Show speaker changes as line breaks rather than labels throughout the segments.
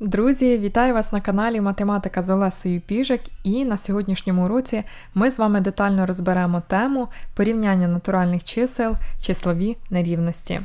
Друзі, вітаю вас на каналі Математика з Олесею Піжик, і на сьогоднішньому уроці ми з вами детально розберемо тему порівняння натуральних чисел, числові нерівності.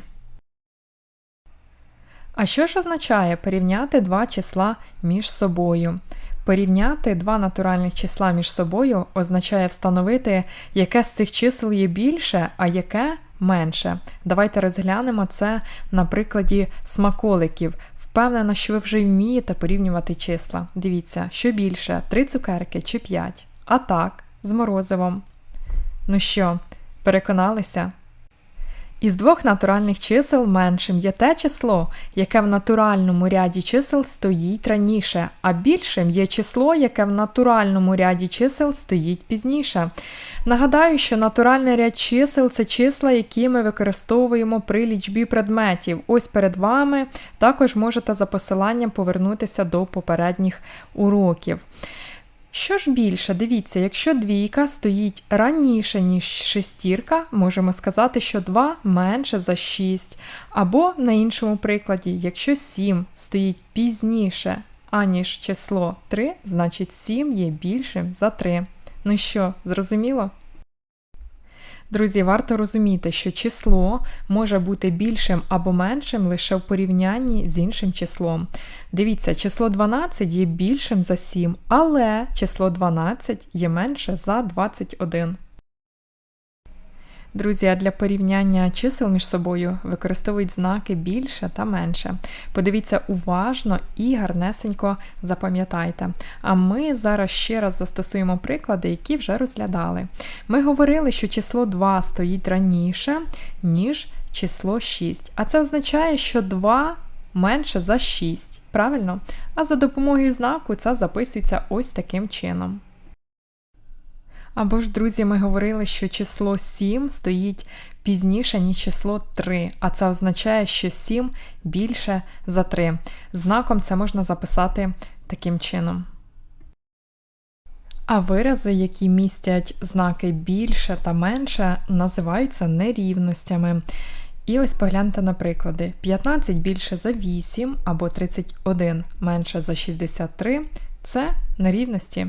А що ж означає порівняти два числа між собою? Порівняти два натуральних числа між собою означає встановити, яке з цих чисел є більше, а яке менше. Давайте розглянемо це на прикладі смаколиків. Впевнена, що ви вже вмієте порівнювати числа. Дивіться, що більше 3 цукерки чи 5. А так, з морозивом. Ну що, переконалися? Із двох натуральних чисел меншим є те число, яке в натуральному ряді чисел стоїть раніше, а більшим є число, яке в натуральному ряді чисел стоїть пізніше. Нагадаю, що натуральний ряд чисел це числа, які ми використовуємо при лічбі предметів. Ось перед вами також можете за посиланням повернутися до попередніх уроків. Що ж більше, дивіться, якщо двійка стоїть раніше, ніж шестірка, можемо сказати, що 2 менше за 6. Або на іншому прикладі, якщо 7 стоїть пізніше, аніж число 3, значить 7 є більшим за 3. Ну що, зрозуміло? Друзі, варто розуміти, що число може бути більшим або меншим лише в порівнянні з іншим числом. Дивіться, число 12 є більшим за 7, але число 12 є менше за 21. Друзі, а для порівняння чисел між собою використовують знаки більше та менше. Подивіться уважно і гарнесенько запам'ятайте. А ми зараз ще раз застосуємо приклади, які вже розглядали. Ми говорили, що число 2 стоїть раніше, ніж число 6. А це означає, що 2 менше за 6. Правильно? А за допомогою знаку це записується ось таким чином. Або ж, друзі, ми говорили, що число 7 стоїть пізніше, ніж число 3, а це означає, що 7 більше за 3. Знаком це можна записати таким чином. А вирази, які містять знаки більше та менше, називаються нерівностями. І ось погляньте на приклади: 15 більше за 8 або 31 менше за 63 це нерівності.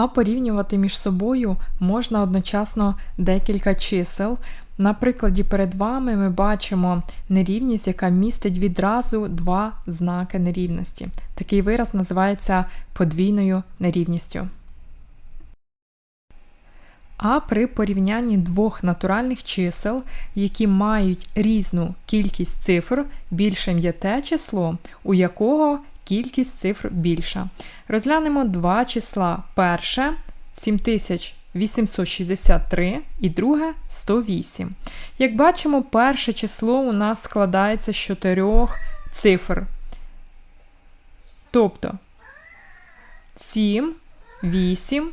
А порівнювати між собою можна одночасно декілька чисел. На прикладі перед вами ми бачимо нерівність, яка містить відразу два знаки нерівності. Такий вираз називається подвійною нерівністю. А при порівнянні двох натуральних чисел, які мають різну кількість цифр, більшим є те число, у якого кількість цифр більша. Розглянемо два числа. Перше 7863 і друге 108. Як бачимо, перше число у нас складається з чотирьох цифр. Тобто 7, 8,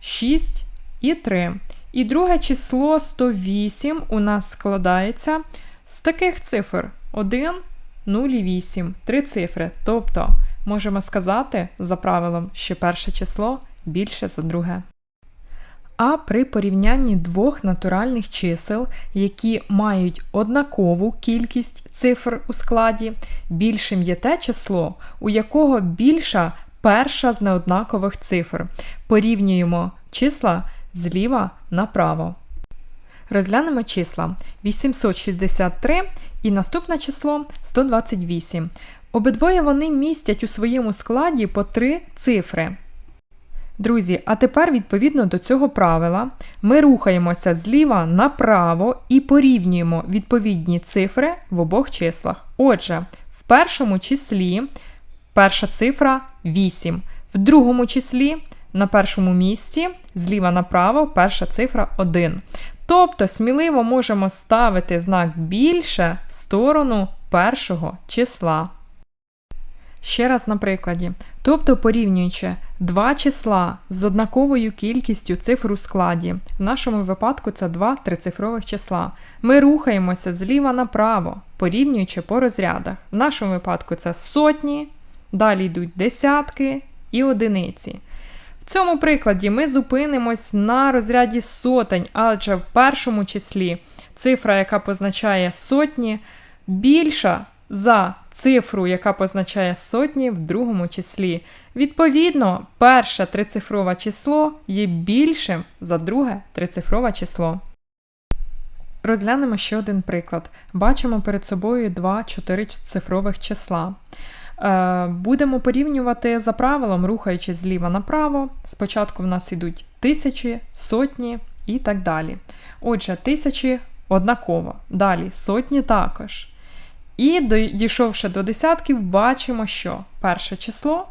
6 і 3. І друге число 108 у нас складається з таких цифр 1, 0,8, три цифри. Тобто можемо сказати за правилом, що перше число більше за друге. А при порівнянні двох натуральних чисел, які мають однакову кількість цифр у складі, більшим є те число, у якого більша перша з неоднакових цифр. Порівнюємо числа зліва направо. Розглянемо числа 863 і наступне число 128. Обидвоє вони містять у своєму складі по три цифри. Друзі, а тепер, відповідно до цього правила, ми рухаємося зліва направо і порівнюємо відповідні цифри в обох числах. Отже, в першому числі перша цифра 8, в другому числі на першому місці зліва направо перша цифра 1. Тобто сміливо можемо ставити знак більше в сторону першого числа. Ще раз на прикладі. Тобто, порівнюючи два числа з однаковою кількістю цифр у складі, в нашому випадку це два трицифрових числа. Ми рухаємося зліва направо, порівнюючи по розрядах. В нашому випадку це сотні, далі йдуть десятки і одиниці. Цьому прикладі ми зупинимось на розряді сотень, адже в першому числі цифра, яка позначає сотні, більша за цифру, яка позначає сотні в другому числі. Відповідно, перше трицифрове число є більшим за друге трицифрове число. Розглянемо ще один приклад. Бачимо перед собою два чотирицифрових числа. Е, Будемо порівнювати за правилом, рухаючись зліва направо. Спочатку в нас йдуть тисячі, сотні і так далі. Отже, тисячі однаково, далі сотні також. І дійшовши до десятків, бачимо, що перше число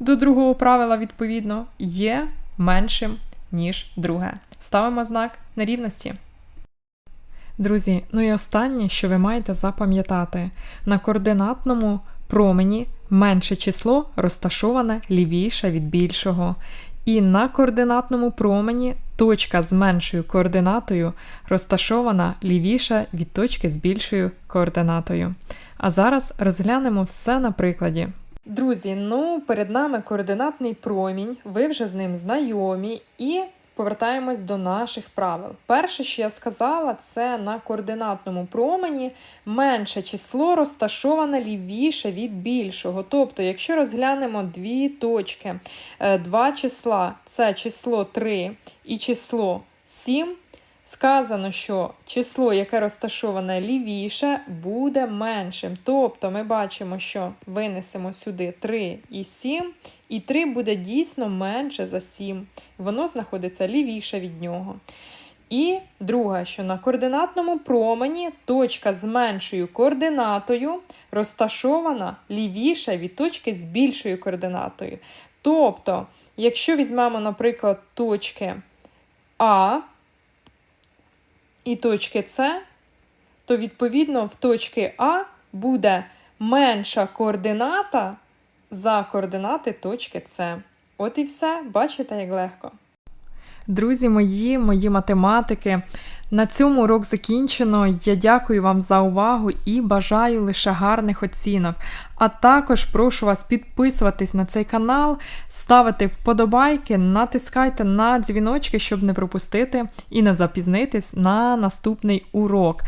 до другого правила, відповідно, є меншим, ніж друге. Ставимо знак нерівності. Друзі, ну і останнє, що ви маєте запам'ятати, на координатному промені менше число розташоване лівіше від більшого. І на координатному промені точка з меншою координатою розташована лівіше від точки з більшою координатою. А зараз розглянемо все на прикладі. Друзі, ну перед нами координатний промінь, ви вже з ним знайомі, і повертаємось до наших правил. Перше, що я сказала, це на координатному промені менше число розташоване лівіше від більшого. Тобто, якщо розглянемо дві точки, е, два числа це число 3 і число 7. Сказано, що число, яке розташоване лівіше, буде меншим. Тобто ми бачимо, що винесемо сюди 3 і 7, і 3 буде дійсно менше за 7. Воно знаходиться лівіше від нього. І друге, що на координатному промені точка з меншою координатою розташована лівіше від точки з більшою координатою. Тобто, якщо візьмемо, наприклад, точки А і точки С, то відповідно в точки А буде менша координата за координати точки С. От і все, бачите, як легко. Друзі мої, мої математики, на цьому урок закінчено. Я дякую вам за увагу і бажаю лише гарних оцінок. А також прошу вас підписуватись на цей канал, ставити вподобайки, натискайте на дзвіночки, щоб не пропустити і не запізнитись на наступний урок.